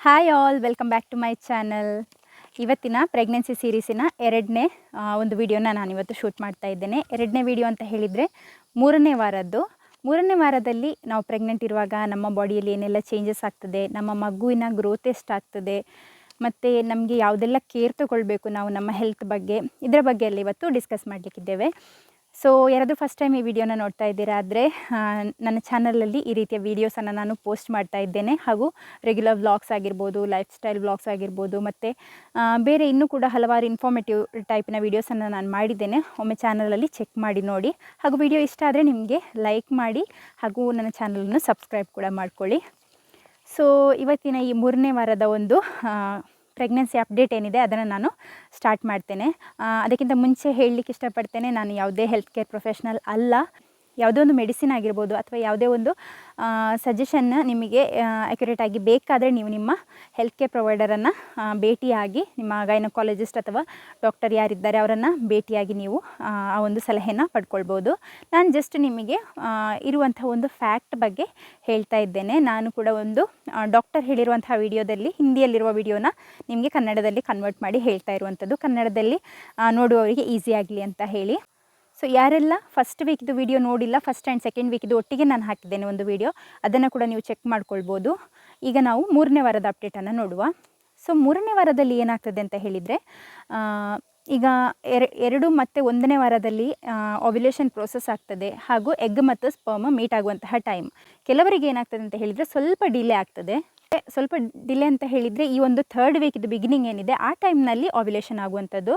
Hi all welcome back to my channel ಇವತ್ತಿನ pregnancy ಸೀರೀಸಿನ ಎರಡನೇ ಒಂದು ವಿಡಿಯೋನ ನಾನಿವತ್ತು ಶೂಟ್ ಮಾಡ್ತಾ ಇದ್ದೇನೆ. ಎರಡನೇ ವಿಡಿಯೋ ಅಂತ ಹೇಳಿದರೆ ಮೂರನೇ ವಾರದ್ದು. ಮೂರನೇ ವಾರದಲ್ಲಿ ನಾವು ಪ್ರೆಗ್ನೆಂಟ್ ಇರುವಾಗ ನಮ್ಮ ಬಾಡಿಯಲ್ಲಿ ಏನೆಲ್ಲ ಚೇಂಜಸ್ ಆಗ್ತದೆ, ನಮ್ಮ ಮಗುವಿನ ಗ್ರೋತ್ ಎಷ್ಟಾಗ್ತದೆ ಮತ್ತು ನಮಗೆ ಯಾವುದೆಲ್ಲ ಕೇರ್ ತಗೊಳ್ಬೇಕು ನಾವು ನಮ್ಮ ಹೆಲ್ತ್ ಬಗ್ಗೆ, ಇದರ ಬಗ್ಗೆ ಎಲ್ಲ ಇವತ್ತು ಡಿಸ್ಕಸ್ ಮಾಡಲಿಕ್ಕಿದ್ದೇವೆ. ಸೊ ಯಾರಾದರೂ ಫಸ್ಟ್ ಟೈಮ್ ಈ ವಿಡಿಯೋನ ನೋಡ್ತಾ ಇದ್ದೀರಾ ಆದರೆ ನನ್ನ ಚಾನಲಲ್ಲಿ ಈ ರೀತಿಯ ವೀಡಿಯೋಸನ್ನು ನಾನು ಪೋಸ್ಟ್ ಮಾಡ್ತಾ ಇದ್ದೇನೆ. ಹಾಗೂ ರೆಗ್ಯುಲರ್ ವ್ಲಾಗ್ಸ್ ಆಗಿರ್ಬೋದು ಲೈಫ್ ಸ್ಟೈಲ್ ವ್ಲಾಗ್ಸ್ ಆಗಿರ್ಬೋದು, ಮತ್ತು ಬೇರೆ ಇನ್ನೂ ಕೂಡ ಹಲವಾರು ಇನ್ಫಾರ್ಮೇಟಿವ್ ಟೈಪಿನ ವೀಡಿಯೋಸನ್ನು ನಾನು ಮಾಡಿದ್ದೇನೆ. ಒಮ್ಮೆ ಚಾನಲಲ್ಲಿ ಚೆಕ್ ಮಾಡಿ ನೋಡಿ. ಹಾಗೂ ವಿಡಿಯೋ ಇಷ್ಟ ಆದರೆ ನಿಮಗೆ ಲೈಕ್ ಮಾಡಿ, ಹಾಗೂ ನನ್ನ ಚಾನಲನ್ನು ಸಬ್ಸ್ಕ್ರೈಬ್ ಕೂಡ ಮಾಡ್ಕೊಳ್ಳಿ. ಸೊ ಇವತ್ತಿನ ಈ ಮೂರನೇ ವಾರದ ಒಂದು ಪ್ರೆಗ್ನೆನ್ಸಿ ಅಪ್ಡೇಟ್ ಏನಿದೆ ಅದನ್ನು ನಾನು ಸ್ಟಾರ್ಟ್ ಮಾಡ್ತೇನೆ. ಅದಕ್ಕಿಂತ ಮುಂಚೆ ಹೇಳಲಿಕ್ಕೆ ಇಷ್ಟಪಡ್ತೇನೆ, ನಾನು ಯಾವುದೇ ಹೆಲ್ತ್ ಕೇರ್ ಪ್ರೊಫೆಷ್ನಲ್ ಅಲ್ಲ. ಯಾವುದೇ ಒಂದು ಮೆಡಿಸಿನ್ ಆಗಿರ್ಬೋದು ಅಥವಾ ಯಾವುದೇ ಒಂದು ಸಜೆಷನ್ನ ನಿಮಗೆ ಅಕ್ಯುರೇಟ್ ಆಗಿ ಬೇಕಾದರೆ ನೀವು ನಿಮ್ಮ ಹೆಲ್ತ್ ಕೇರ್ ಪ್ರೊವೈಡರನ್ನು ಭೇಟಿಯಾಗಿ ನಿಮ್ಮ ಗೈನಕಾಲಜಿಸ್ಟ್ ಅಥವಾ ಡಾಕ್ಟರ್ ಯಾರಿದ್ದಾರೆ ಅವರನ್ನು ಭೇಟಿಯಾಗಿ ನೀವು ಆ, ಒಂದು ಸಲಹೆನ ಪಡ್ಕೊಳ್ಬೋದು. ನಾನು ಜಸ್ಟ್ ನಿಮಗೆ ಇರುವಂಥ ಒಂದು ಫ್ಯಾಕ್ಟ್ ಬಗ್ಗೆ ಹೇಳ್ತಾ ಇದ್ದೇನೆ. ನಾನು ಕೂಡ ಒಂದು ಡಾಕ್ಟರ್ ಹೇಳಿರುವಂತಹ ವಿಡಿಯೋದಲ್ಲಿ ಹಿಂದಿಯಲ್ಲಿರುವ ವಿಡಿಯೋನ ನಿಮಗೆ ಕನ್ನಡದಲ್ಲಿ ಕನ್ವರ್ಟ್ ಮಾಡಿ ಹೇಳ್ತಾ ಇರುವಂಥದ್ದು. ಕನ್ನಡದಲ್ಲಿ ನೋಡುವವರಿಗೆ ಈಸಿ ಆಗಲಿ ಅಂತ ಹೇಳಿ. ಸೊ ಯಾರೆಲ್ಲ ಫಸ್ಟ್ ವೀಕ್ದು ವಿಡಿಯೋ ನೋಡಿಲ್ಲ ಫಸ್ಟ್ ಆ್ಯಂಡ್ ಸೆಕೆಂಡ್ ವೀಕ್ದು ಒಟ್ಟಿಗೆ ನಾನು ಹಾಕಿದ್ದೇನೆ ಒಂದು ವಿಡಿಯೋ ಅದನ್ನು ಕೂಡ ನೀವು ಚೆಕ್ ಮಾಡ್ಕೊಳ್ಬೋದು. ಈಗ ನಾವು ಮೂರನೇ ವಾರದ ಅಪ್ಡೇಟನ್ನು ನೋಡುವ. ಸೊ ಮೂರನೇ ವಾರದಲ್ಲಿ ಏನಾಗ್ತದೆ ಅಂತ ಹೇಳಿದರೆ ಈಗ ಎರ- ಎರಡು ಮತ್ತು ಒಂದನೇ ವಾರದಲ್ಲಿ ಒವ್ಯುಲೇಷನ್ ಪ್ರೋಸೆಸ್ ಆಗ್ತದೆ ಹಾಗೂ ಎಗ್ ಮತ್ತು ಸ್ಪರ್ಮ್ ಮೀಟ್ ಆಗುವಂತಹ ಟೈಮ್ ಕೆಲವರಿಗೆ ಏನಾಗ್ತದೆ ಅಂತ ಹೇಳಿದರೆ ಸ್ವಲ್ಪ ಡಿಲೇ ಆಗ್ತದೆ. ಸ್ವಲ್ಪ ಡಿಲೇ ಅಂತ ಹೇಳಿದರೆ ಈ ಒಂದು ಥರ್ಡ್ ವೀಕ್ದು ಬಿಗಿನಿಂಗ್ ಏನಿದೆ, ಆ ಟೈಮ್ನಲ್ಲಿ ಓವ್ಯುಲೇಷನ್ ಆಗುವಂಥದ್ದು.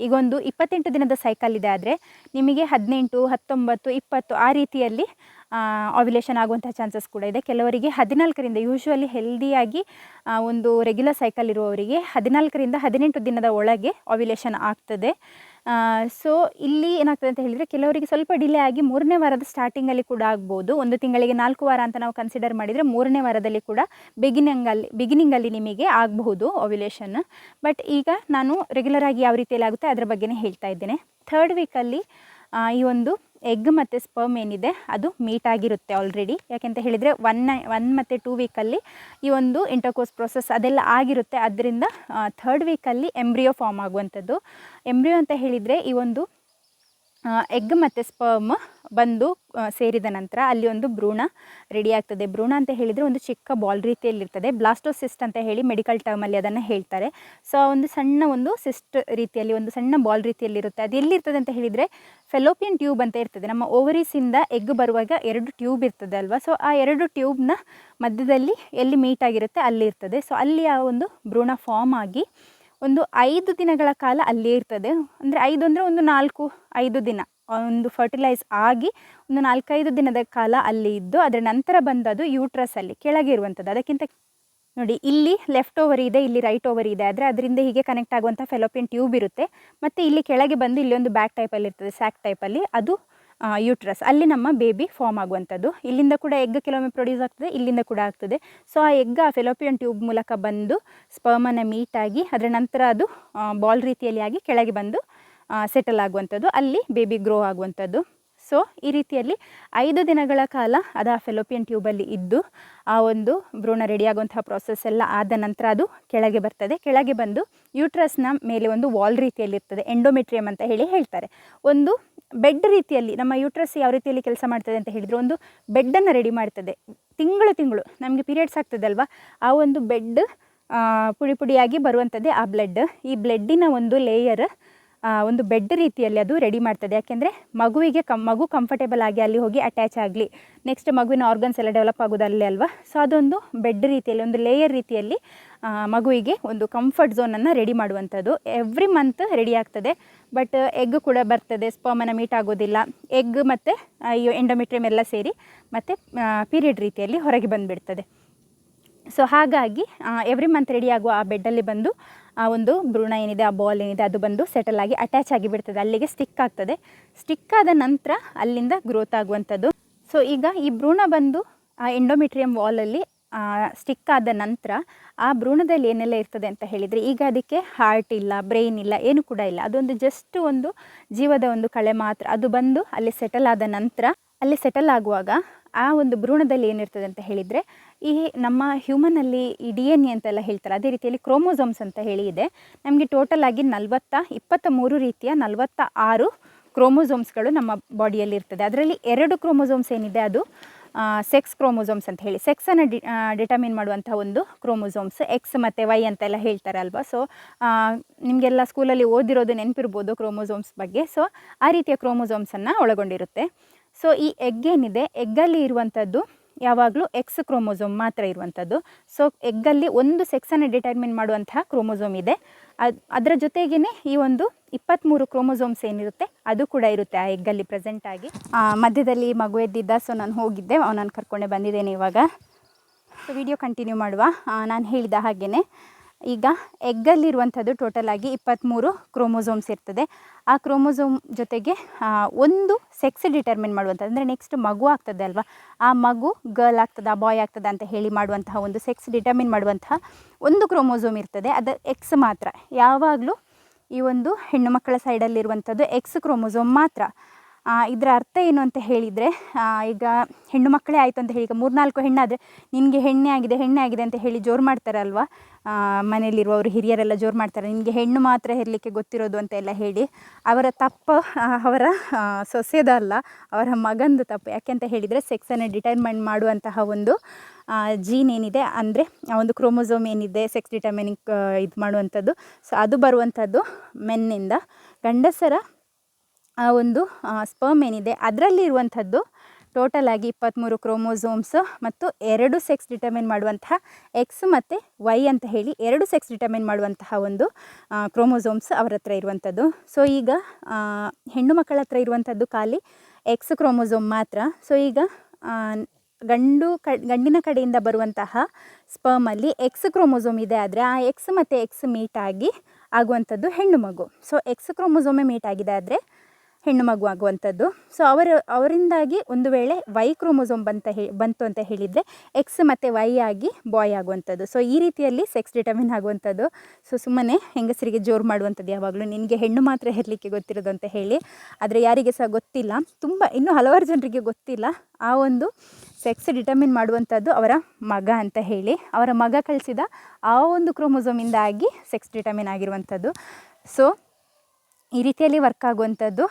ಈಗ ಒಂದು ಇಪ್ಪತ್ತೆಂಟು ದಿನದ ಸೈಕಲ್ ಇದೆ ಆದರೆ ನಿಮಗೆ ಹದಿನೆಂಟು ಹತ್ತೊಂಬತ್ತು ಇಪ್ಪತ್ತು ಆ ರೀತಿಯಲ್ಲಿ ಆವ್ಯುಲೇಷನ್ ಆಗುವಂಥ ಚಾನ್ಸಸ್ ಕೂಡ ಇದೆ. ಕೆಲವರಿಗೆ ಹದಿನಾಲ್ಕರಿಂದ ಯೂಶ್ವಲಿ ಹೆಲ್ದಿಯಾಗಿ ಒಂದು ರೆಗ್ಯುಲರ್ ಸೈಕಲ್ ಇರುವವರಿಗೆ ಹದಿನಾಲ್ಕರಿಂದ ಹದಿನೆಂಟು ದಿನದ ಒಳಗೆ ಆವ್ಯುಲೇಷನ್ ಆಗ್ತದೆ. ಸೊ ಇಲ್ಲಿ ಏನಾಗ್ತದೆ ಅಂತ ಹೇಳಿದರೆ ಕೆಲವರಿಗೆ ಸ್ವಲ್ಪ ಡಿಲೇ ಆಗಿ ಮೂರನೇ ವಾರದ ಸ್ಟಾರ್ಟಿಂಗಲ್ಲಿ ಕೂಡ ಆಗ್ಬೋದು. ಒಂದು ತಿಂಗಳಿಗೆ ನಾಲ್ಕು ವಾರ ಅಂತ ನಾವು ಕನ್ಸಿಡರ್ ಮಾಡಿದರೆ ಮೂರನೇ ವಾರದಲ್ಲಿ ಕೂಡ ಬಿಗಿನಿಂಗಲ್ಲಿ ಬಿಗಿನಿಂಗಲ್ಲಿ ನಿಮಗೆ ಆಗಬಹುದು ಓವ್ಯುಲೇಷನ್ ಬಟ್ ಈಗ ನಾನು ರೆಗ್ಯುಲರ್ ಆಗಿ ಯಾವ ರೀತಿಯಲ್ಲಿ ಆಗುತ್ತೆ ಅದರ ಬಗ್ಗೆನೇ ಹೇಳ್ತಾ ಇದ್ದೇನೆ. ಥರ್ಡ್ ವೀಕಲ್ಲಿ ಈ ಒಂದು ಎಗ್ ಮತ್ತು ಸ್ಪರ್ಮ್ ಏನಿದೆ, ಅದು ಮೀಟ್ ಆಗಿರುತ್ತೆ ಆಲ್ರೆಡಿ ಯಾಕೆಂತ ಹೇಳಿದರೆ ಒನ್ ಒನ್ ಮತ್ತು ಟೂ ವೀಕಲ್ಲಿ ಈ ಒಂದು ಇಂಟರ್ಕೋರ್ಸ್ ಪ್ರೊಸೆಸ್ ಅದೆಲ್ಲ ಆಗಿರುತ್ತೆ. ಅದರಿಂದ ಥರ್ಡ್ ವೀಕಲ್ಲಿ ಎಂಬ್ರಿಯೋ ಫಾರ್ಮ್ ಆಗುವಂಥದ್ದು. ಎಂಬ್ರಿಯೋ ಅಂತ ಹೇಳಿದರೆ ಈ ಒಂದು ಎಗ್ ಮತ್ತು ಸ್ಪರ್ಮ್ ಬಂದು ಸೇರಿದ ನಂತರ ಅಲ್ಲಿ ಒಂದು ಭ್ರೂಣ ರೆಡಿ ಆಗ್ತದೆ. ಭ್ರೂಣ ಅಂತ ಹೇಳಿದರೆ ಒಂದು ಚಿಕ್ಕ ಬಾಲ್ ರೀತಿಯಲ್ಲಿರ್ತದೆ. ಬ್ಲಾಸ್ಟೋಸಿಸ್ಟ್ ಅಂತ ಹೇಳಿ ಮೆಡಿಕಲ್ ಟರ್ಮಲ್ಲಿ ಅದನ್ನು ಹೇಳ್ತಾರೆ. ಸೊ ಒಂದು ಸಣ್ಣ ಒಂದು ಸಿಸ್ಟ್ ರೀತಿಯಲ್ಲಿ, ಒಂದು ಸಣ್ಣ ಬಾಲ್ ರೀತಿಯಲ್ಲಿರುತ್ತೆ. ಅದು ಎಲ್ಲಿರ್ತದೆ ಅಂತ ಹೇಳಿದರೆ ಫೆಲೋಪಿಯನ್ ಟ್ಯೂಬ್ ಅಂತ ಇರ್ತದೆ. ನಮ್ಮ ಓವರೀಸಿಂದ ಎಗ್ ಬರುವಾಗ ಎರಡು ಟ್ಯೂಬ್ ಇರ್ತದೆ ಅಲ್ವಾ? ಸೊ ಆ ಎರಡು ಟ್ಯೂಬ್ನ ಮಧ್ಯದಲ್ಲಿ ಎಲ್ಲಿ ಮೀಟ್ ಆಗಿರುತ್ತೆ ಅಲ್ಲಿ ಇರ್ತದೆ ಸೊ ಅಲ್ಲಿ ಆ ಒಂದು ಭ್ರೂಣ ಫಾರ್ಮ್ ಆಗಿ ಒಂದು ಐದು ದಿನಗಳ ಕಾಲ ಅಲ್ಲೇ ಇರ್ತದೆ. ಅಂದರೆ ಐದು ಅಂದರೆ ಒಂದು ನಾಲ್ಕು, ಐದು ದಿನ. ಒಂದು ಫರ್ಟಿಲೈಸ್ ಆಗಿ ಒಂದು ನಾಲ್ಕೈದು ದಿನದ ಕಾಲ ಅಲ್ಲಿ ಇದ್ದು, ಅದರ ನಂತರ ಬಂದದು ಯೂಟ್ರಸಲ್ಲಿ ಕೆಳಗೆ ಇರುವಂಥದ್ದು ಅದಕ್ಕಿಂತ ನೋಡಿ, ಇಲ್ಲಿ ಲೆಫ್ಟ್ ಓವರ್ ಇದೆ, ಇಲ್ಲಿ ರೈಟ್ ಓವರ್ ಇದೆ. ಆದರೆ ಅದರಿಂದ ಹೀಗೆ ಕನೆಕ್ಟ್ ಆಗುವಂಥ ಫೆಲೋಪಿಯನ್ ಟ್ಯೂಬ್ ಇರುತ್ತೆ. ಮತ್ತು ಇಲ್ಲಿ ಕೆಳಗೆ ಬಂದು ಇಲ್ಲಿ ಒಂದು ಬ್ಯಾಕ್ ಟೈಪಲ್ಲಿ ಇರ್ತದೆ ಸ್ಯಾಕ್ ಟೈಪಲ್ಲಿ ಅದು ಯೂಟ್ರಸ್ ಅಲ್ಲಿ ನಮ್ಮ ಬೇಬಿ ಫಾರ್ಮ್ ಆಗುವಂಥದ್ದು. ಇಲ್ಲಿಂದ ಕೂಡ ಎಗ್ ಕೆಲವೊಮ್ಮೆ ಪ್ರೊಡ್ಯೂಸ್ ಆಗ್ತದೆ, ಇಲ್ಲಿಂದ ಕೂಡ ಆಗ್ತದೆ. ಸೊ ಆ ಎಗ್ ಆ ಫೆಲೋಪಿಯನ್ ಟ್ಯೂಬ್ ಮೂಲಕ ಬಂದು ಸ್ಪರ್ಮನ್ನು ಮೀಟ್ ಆಗಿ, ಅದರ ನಂತರ ಅದು ಬಾಲ್ ರೀತಿಯಲ್ಲಿ ಆಗಿ ಕೆಳಗೆ ಬಂದು ಸೆಟಲ್ ಆಗುವಂಥದ್ದು. ಅಲ್ಲಿ ಬೇಬಿ ಗ್ರೋ ಆಗುವಂಥದ್ದು. ಸೊ ಈ ರೀತಿಯಲ್ಲಿ ಐದು ದಿನಗಳ ಕಾಲ ಅದು ಆ ಫೆಲೋಪಿಯನ್ ಟ್ಯೂಬಲ್ಲಿ ಇದ್ದು, ಆ ಒಂದು ಭ್ರೂಣ ರೆಡಿಯಾಗುವಂತಹ ಪ್ರಾಸೆಸ್ ಎಲ್ಲ ಆದ ನಂತರ ಅದು ಕೆಳಗೆ ಬರ್ತದೆ. ಕೆಳಗೆ ಬಂದು ಯೂಟ್ರಸ್ನ ಮೇಲೆ ಒಂದು ವಾಲ್ ರೀತಿಯಲ್ಲಿ ಇರ್ತದೆ. ಎಂಡೋಮೆಟ್ರಿಯಮ್ ಅಂತ ಹೇಳಿ ಹೇಳ್ತಾರೆ. ಒಂದು ಬೆಡ್ ರೀತಿಯಲ್ಲಿ, ನಮ್ಮ ಯೂಟ್ರಸ್ ಯಾವ ರೀತಿಯಲ್ಲಿ ಕೆಲಸ ಮಾಡ್ತದೆ ಅಂತ ಹೇಳಿದರೆ ಒಂದು ಬೆಡ್ಡನ್ನು ರೆಡಿ ಮಾಡ್ತದೆ. ತಿಂಗಳು ತಿಂಗಳು, ನಮಗೆ ಪೀರಿಯಡ್ಸ್ ಆಗ್ತದೆ ಅಲ್ವಾ ಆ ಒಂದು ಬೆಡ್ ಪುಡಿ ಪುಡಿಯಾಗಿ ಬರುವಂಥದ್ದೇ ಆ ಬ್ಲಡ್ ಈ ಬ್ಲಡ್ಡಿನ ಒಂದು ಲೇಯರ್ ಒಂದು ಬೆಡ್ ರೀತಿಯಲ್ಲಿ ಅದು ರೆಡಿ ಮಾಡ್ತದೆ. ಯಾಕೆಂದರೆ ಮಗುವಿಗೆ ಕಮ್ ಮಗು ಕಂಫರ್ಟೇಬಲ್ ಆಗಿ ಅಲ್ಲಿ ಹೋಗಿ ಅಟ್ಯಾಚ್ ಆಗಲಿ. ನೆಕ್ಸ್ಟ್ ಮಗುವಿನ ಆರ್ಗನ್ಸ್ ಎಲ್ಲ ಡೆವಲಪ್ ಆಗೋದು ಅಲ್ಲೇ ಅಲ್ವಾ? ಸೊ ಅದೊಂದು ಬೆಡ್ ರೀತಿಯಲ್ಲಿ, ಒಂದು ಲೇಯರ್ ರೀತಿಯಲ್ಲಿ ಮಗುವಿಗೆ ಒಂದು ಕಂಫರ್ಟ್ ಝೋನನ್ನು ರೆಡಿ ಮಾಡುವಂಥದ್ದು. ಎವ್ರಿ ಮಂತ್ ರೆಡಿ ಆಗ್ತದೆ. ಬಟ್ ಎಗ್ ಕೂಡ ಬರ್ತದೆ ಸ್ಪರ್ಮನ್ನು ಮೀಟ್ ಆಗೋದಿಲ್ಲ. ಎಗ್ ಮತ್ತು ಈ ಎಂಡೋಮೆಟ್ರಿಯಮ್ ಎಲ್ಲ ಸೇರಿ ಮತ್ತು ಪೀರಿಯಡ್ ರೀತಿಯಲ್ಲಿ ಹೊರಗೆ ಬಂದುಬಿಡ್ತದೆ. ಸೊ ಹಾಗಾಗಿ ಎವ್ರಿ ಮಂತ್ ರೆಡಿ ಆಗುವ ಆ ಬೆಡ್ಡಲ್ಲಿ ಬಂದು ಆ ಒಂದು ಭ್ರೂಣ ಏನಿದೆ, ಆ ಬಾಲ್ ಏನಿದೆ, ಅದು ಬಂದು ಸೆಟಲ್ ಆಗಿ ಅಟ್ಯಾಚ್ ಆಗಿ ಬಿಡ್ತದೆ, ಅಲ್ಲಿಗೆ ಸ್ಟಿಕ್ ಆಗ್ತದೆ. ಸ್ಟಿಕ್ ಆದ ನಂತರ ಅಲ್ಲಿಂದ ಗ್ರೋತ್ ಆಗುವಂಥದ್ದು. ಸೊ ಈಗ ಈ ಭ್ರೂಣ ಬಂದು ಆ ಎಂಡೋಮೆಟ್ರಿಯಂ ವಾಲಲ್ಲಿ ಸ್ಟಿಕ್ ಆದ ನಂತರ ಆ ಭ್ರೂಣದಲ್ಲಿ ಏನೆಲ್ಲ ಇರ್ತದೆ ಅಂತ ಹೇಳಿದರೆ, ಈಗ ಅದಕ್ಕೆ ಹಾರ್ಟ್ ಇಲ್ಲ ಬ್ರೈನ್ ಇಲ್ಲ, ಏನು ಕೂಡ ಇಲ್ಲ. ಅದೊಂದು ಜಸ್ಟ್ ಒಂದು ಜೀವದ ಒಂದು ಕಳೆ ಮಾತ್ರ. ಅದು ಬಂದು ಅಲ್ಲಿ ಸೆಟಲ್ ಆದ ನಂತರ ಅಲ್ಲಿ ಸೆಟಲ್ ಆಗುವಾಗ ಆ ಒಂದು ಭ್ರೂಣದಲ್ಲಿ ಏನಿರ್ತದೆ ಅಂತ ಹೇಳಿದರೆ, ಈ ನಮ್ಮ ಹ್ಯೂಮನಲ್ಲಿ ಈ ಡಿ ಎನ್ ಎ ಅಂತೆಲ್ಲ ಹೇಳ್ತಾರೆ ಅದೇ ರೀತಿಯಲ್ಲಿ ಕ್ರೋಮೋಸೋಮ್ಸ್ ಅಂತ ಹೇಳಿ ಇದೆ. ನಮಗೆ ಟೋಟಲ್ ಆಗಿ ನಲವತ್ತ ಇಪ್ಪತ್ತ ಮೂರು ರೀತಿಯ ನಲವತ್ತ ಆರು ಕ್ರೋಮೋಸೋಮ್ಸ್ಗಳು ನಮ್ಮ ಬಾಡಿಯಲ್ಲಿ ಇರ್ತದೆ. ಅದರಲ್ಲಿ ಎರಡು ಕ್ರೋಮೋಸೋಮ್ಸ್ ಏನಿದೆ ಅದು ಸೆಕ್ಸ್ ಕ್ರೋಮೋಸೋಮ್ಸ್ ಅಂತ ಹೇಳಿ. ಸೆಕ್ಸನ್ನು ಡಿ ಡಿಟರ್ಮಿನ್ ಮಾಡುವಂಥ ಒಂದು ಕ್ರೋಮೋಸೋಮ್ಸ್ ಎಕ್ಸ್ ಮತ್ತು ವೈ ಅಂತೆಲ್ಲ ಹೇಳ್ತಾರೆ ಅಲ್ವಾ ಸೊ ನಿಮಗೆಲ್ಲ ಸ್ಕೂಲಲ್ಲಿ ಓದಿರೋದು ನೆನಪಿರ್ಬೋದು ಕ್ರೋಮೋಸೋಮ್ಸ್ ಬಗ್ಗೆ. ಸೊ ಆ ರೀತಿಯ ಕ್ರೋಮೋಸೋಮ್ಸನ್ನು ಒಳಗೊಂಡಿರುತ್ತೆ. ಸೊ ಈ ಎಗ್ ಏನಿದೆ? ಎಗ್ಗಲ್ಲಿ ಇರುವಂಥದ್ದು ಯಾವಾಗಲೂ ಎಕ್ಸ್ ಕ್ರೋಮೋಸೋಮ್ ಮಾತ್ರ ಇರುವಂಥದ್ದು ಸೊ ಎಗ್ಗಲ್ಲಿ ಒಂದು ಸೆಕ್ಸನ್ನು ಡಿಟರ್ಮಿನ್ ಮಾಡುವಂತಹ ಕ್ರೋಮೋಸೋಮ್ ಇದೆ. ಅದು, ಅದರ ಜೊತೆಗೇ ಈ ಒಂದು ಇಪ್ಪತ್ತ್ಮೂರು ಕ್ರೋಮೋಸೋಮ್ಸ್ ಏನಿರುತ್ತೆ, ಅದು ಕೂಡ ಇರುತ್ತೆ ಆ ಎಗ್ಗಲ್ಲಿ ಪ್ರೆಸೆಂಟ್ ಆಗಿ. ಮಧ್ಯದಲ್ಲಿ ಮಗು ಎದ್ದಿದ್ದ ಸೊ ನಾನು ಹೋಗಿದ್ದೆ, ಅವನನ್ನು ಕರ್ಕೊಂಡೆ ಬಂದಿದ್ದೇನೆ ಇವಾಗ. ಸೊ ವಿಡಿಯೋ ಕಂಟಿನ್ಯೂ ಮಾಡುವ. ನಾನು ಹೇಳಿದ ಹಾಗೆಯೇ ಈಗ ಎಗ್ಗಲ್ಲಿರುವಂಥದ್ದು ಟೋಟಲ್ ಆಗಿ ಇಪ್ಪತ್ತ್ಮೂರು ಕ್ರೋಮೋಸೋಮ್ಸ್ ಇರ್ತದೆ. ಆ ಕ್ರೋಮೋಸೋಮ್ ಜೊತೆಗೆ ಒಂದು ಸೆಕ್ಸ್ ಡಿಟರ್ಮಿನ್ ಮಾಡುವಂಥದ್ದು. ಅಂದರೆ ನೆಕ್ಸ್ಟ್ ಮಗು ಆಗ್ತದೆ ಅಲ್ವಾ? ಆ ಮಗು ಗರ್ಲ್ ಆಗ್ತದಾ ಬಾಯ್ ಆಗ್ತದೆ ಅಂತ ಹೇಳಿ ಮಾಡುವಂತಹ ಒಂದು ಸೆಕ್ಸ್ ಡಿಟರ್ಮಿನ್ ಮಾಡುವಂತಹ ಒಂದು ಕ್ರೋಮೋಸೋಮ್ ಇರ್ತದೆ. ಅದು ಎಕ್ಸ್ ಮಾತ್ರ. ಯಾವಾಗಲೂ ಈ ಒಂದು ಹೆಣ್ಣು ಮಕ್ಕಳ ಸೈಡಲ್ಲಿರುವಂಥದ್ದು ಎಕ್ಸ್ ಕ್ರೋಮೋಸೋಮ್ ಮಾತ್ರ. ಇದರ ಅರ್ಥ ಏನು ಅಂತ ಹೇಳಿದರೆ ಈಗ ಹೆಣ್ಣು ಮಕ್ಕಳೇ ಆಯಿತು ಅಂತ ಹೇಳಿ, ಈಗ ಮೂರ್ನಾಲ್ಕು ಹೆಣ್ಣಾದರೆ ನಿನಗೆ ಹೆಣ್ಣೆ ಆಗಿದೆ ಹೆಣ್ಣೆ ಆಗಿದೆ ಅಂತ ಹೇಳಿ ಜೋರು ಮಾಡ್ತಾರಲ್ವ? ಮನೆಯಲ್ಲಿರುವವರು ಹಿರಿಯರೆಲ್ಲ ಜೋರು ಮಾಡ್ತಾರೆ, ನಿನಗೆ ಹೆಣ್ಣು ಮಾತ್ರ ಇರಲಿಕ್ಕೆ ಗೊತ್ತಿರೋದು ಅಂತ ಎಲ್ಲ ಹೇಳಿ, ಅವರ ತಪ್ಪು ಅವರ ಸೊಸೆದಲ್ಲ ಅವರ ಮಗಂದು ತಪ್ಪು. ಯಾಕೆ ಅಂತ ಹೇಳಿದರೆ ಸೆಕ್ಸನ್ನು ಡಿಟರ್ಮೈನ್ ಮಾಡುವಂತಹ ಒಂದು ಜೀನ್ ಏನಿದೆ, ಅಂದರೆ ಆ ಒಂದು ಕ್ರೋಮೋಸೋಮ್ ಏನಿದೆ ಸೆಕ್ಸ್ ಡಿಟರ್ಮೈನಿಂಗ್ ಇದು ಮಾಡುವಂಥದ್ದು. ಸೊ ಅದು ಬರುವಂಥದ್ದು ಮೆನ್ನಿಂದ. ಗಂಡಸರ ಆ ಒಂದು ಸ್ಪರ್ಮ್ ಏನಿದೆ ಅದರಲ್ಲಿ ಇರುವಂಥದ್ದು ಟೋಟಲ್ ಆಗಿ ಇಪ್ಪತ್ತ್ಮೂರು ಕ್ರೋಮೋಸೋಮ್ಸ್ ಮತ್ತು ಎರಡು ಸೆಕ್ಸ್ ಡಿಟರ್ಮಿನ್ ಮಾಡುವಂತಹ ಎಕ್ಸ್ ಮತ್ತು ವೈ ಅಂತ ಹೇಳಿ ಎರಡು ಸೆಕ್ಸ್ ಡಿಟರ್ಮಿನ್ ಮಾಡುವಂತಹ ಒಂದು ಕ್ರೋಮೋಸೋಮ್ಸ್ ಅವರ ಹತ್ರ ಇರುವಂಥದ್ದು. ಸೊ ಈಗ ಹೆಣ್ಣು ಮಕ್ಕಳ ಹತ್ರ ಇರುವಂಥದ್ದು ಖಾಲಿ ಎಕ್ಸ್ ಕ್ರೋಮೋಸೋಮ್ ಮಾತ್ರ. ಸೊ ಈಗ ಗಂಡು ಕ, ಗಂಡಿನ ಕಡೆಯಿಂದ ಬರುವಂತಹ ಸ್ಪರ್ಮಲ್ಲಿ ಎಕ್ಸ್ ಕ್ರೋಮೋಸೋಮ್ ಇದೆ ಆದರೆ ಆ ಎಕ್ಸ್ ಮತ್ತು ಎಕ್ಸ್ ಮೀಟ್ ಆಗಿ ಆಗುವಂಥದ್ದು ಹೆಣ್ಣು ಮಗು. ಸೊ ಎಕ್ಸ್ ಕ್ರೋಮೋಸೋಮೇ ಮೀಟ್ ಆಗಿದೆ ಆದರೆ ಹೆಣ್ಣು ಮಗು ಆಗುವಂಥದ್ದು. ಸೊ ಅವರು, ಅವರಿಂದಾಗಿ ಒಂದು ವೇಳೆ ವೈ ಕ್ರೋಮೋಸೋಮ್ ಬಂತ ಹೇ, ಬಂತು ಅಂತ ಹೇಳಿದರೆ ಎಕ್ಸ್ ಮತ್ತು ವೈ ಆಗಿ ಬಾಯ್ ಆಗುವಂಥದ್ದು. ಸೊ ಈ ರೀತಿಯಲ್ಲಿ ಸೆಕ್ಸ್ ಡಿಟರ್ಮಿನ್ ಆಗುವಂಥದ್ದು. ಸೊ ಸುಮ್ಮನೆ ಹೆಂಗಸರಿಗೆ ಜೋರು ಮಾಡುವಂಥದ್ದು ಯಾವಾಗಲೂ. ನಿನಗೆ ಹೆಣ್ಣು ಮಾತ್ರ ಹೆರಲಿಕ್ಕೆ ಗೊತ್ತಿರೋದು ಅಂತ ಹೇಳಿ. ಆದರೆ ಯಾರಿಗೆ ಸಹ ಗೊತ್ತಿಲ್ಲ. ತುಂಬ, ಇನ್ನೂ ಹಲವಾರು ಜನರಿಗೆ ಗೊತ್ತಿಲ್ಲ. ಆ ಒಂದು ಸೆಕ್ಸ್ ಡಿಟರ್ಮಿನ್ ಮಾಡುವಂಥದ್ದು ಅವರ ಮಗ ಅಂತ ಹೇಳಿ. ಅವರ ಮಗ ಕಳಿಸಿದ ಆ ಒಂದು ಕ್ರೋಮೋಸೋಮಿಂದ ಆಗಿ ಸೆಕ್ಸ್ ಡಿಟರ್ಮಿನ್ ಆಗಿರುವಂಥದ್ದು. ಸೊ ಈ ರೀತಿಯಲ್ಲಿ ವರ್ಕ್ ಆಗುವಂಥದ್ದು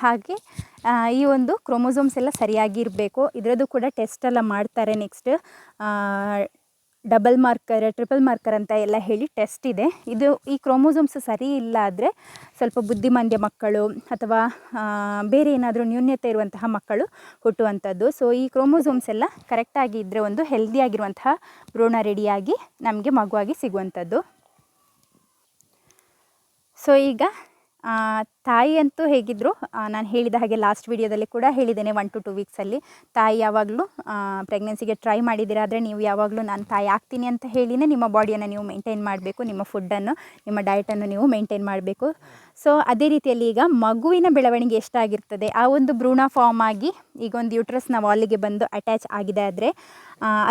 ಹಾಗೆ ಈ ಒಂದು ಕ್ರೋಮೋಸೋಮ್ಸ್ ಎಲ್ಲ ಸರಿಯಾಗಿ ಇರಬೇಕು. ಇದರದ್ದು ಕೂಡ ಟೆಸ್ಟ್ ಎಲ್ಲ ಮಾಡ್ತಾರೆ next double marker triple marker ಅಂತ ಎಲ್ಲ ಹೇಳಿ ಟೆಸ್ಟ್ ಇದೆ. ಇದು ಈ ಕ್ರೋಮೋಸೋಮ್ಸ್ ಸರಿ ಇಲ್ಲ ಆದರೆ ಸ್ವಲ್ಪ ಬುದ್ಧಿಮಾಂದ್ಯ ಮಕ್ಕಳು ಅಥವಾ ಬೇರೆ ಏನಾದರೂ ನ್ಯೂನ್ಯತೆ ಇರುವಂತಹ ಮಕ್ಕಳು ಹುಟ್ಟುವಂಥದ್ದು. ಸೊ ಈ ಕ್ರೋಮೋಸೋಮ್ಸ್ ಎಲ್ಲ ಕರೆಕ್ಟಾಗಿ ಇದ್ದರೆ ಒಂದು ಹೆಲ್ದಿಯಾಗಿರುವಂತಹ ಭ್ರೂಣ ರೆಡಿಯಾಗಿ ನಮಗೆ ಮಗುವಾಗಿ ಸಿಗುವಂಥದ್ದು. ಸೊ ಈಗ ತಾಯಿ ಅಂತೂ ಹೇಗಿದ್ದರು ನಾನು ಹೇಳಿದ ಹಾಗೆ ಲಾಸ್ಟ್ ವೀಡಿಯೋದಲ್ಲಿ ಕೂಡ ಹೇಳಿದ್ದೇನೆ ಒನ್ ಟು ಟು ವೀಕ್ಸಲ್ಲಿ ತಾಯಿ ಯಾವಾಗಲೂ ಪ್ರೆಗ್ನೆನ್ಸಿಗೆ ಟ್ರೈ ಮಾಡಿದ್ದೀರಾ ಆದರೆ ನೀವು ಯಾವಾಗಲೂ ನಾನು ತಾಯಿ ಆಗ್ತೀನಿ ಅಂತ ಹೇಳಿನೇ ನಿಮ್ಮ ಬಾಡಿಯನ್ನು ನೀವು ಮೇಂಟೈನ್ ಮಾಡಬೇಕು, ನಿಮ್ಮ ಫುಡ್ಡನ್ನು ನಿಮ್ಮ ಡಯಟನ್ನು ನೀವು ಮೇಂಟೈನ್ ಮಾಡಬೇಕು. ಸೊ ಅದೇ ರೀತಿಯಲ್ಲಿ ಈಗ ಮಗುವಿನ ಬೆಳವಣಿಗೆ ಎಷ್ಟಾಗಿರ್ತದೆ, ಆ ಒಂದು ಭ್ರೂಣ ಫಾರ್ಮ್ ಆಗಿ ಈಗ ಒಂದು ಯೂಟ್ರಸ್ನ ವಾಲಿಗೆ ಬಂದು ಅಟ್ಯಾಚ್ ಆಗಿದೆ ಆದರೆ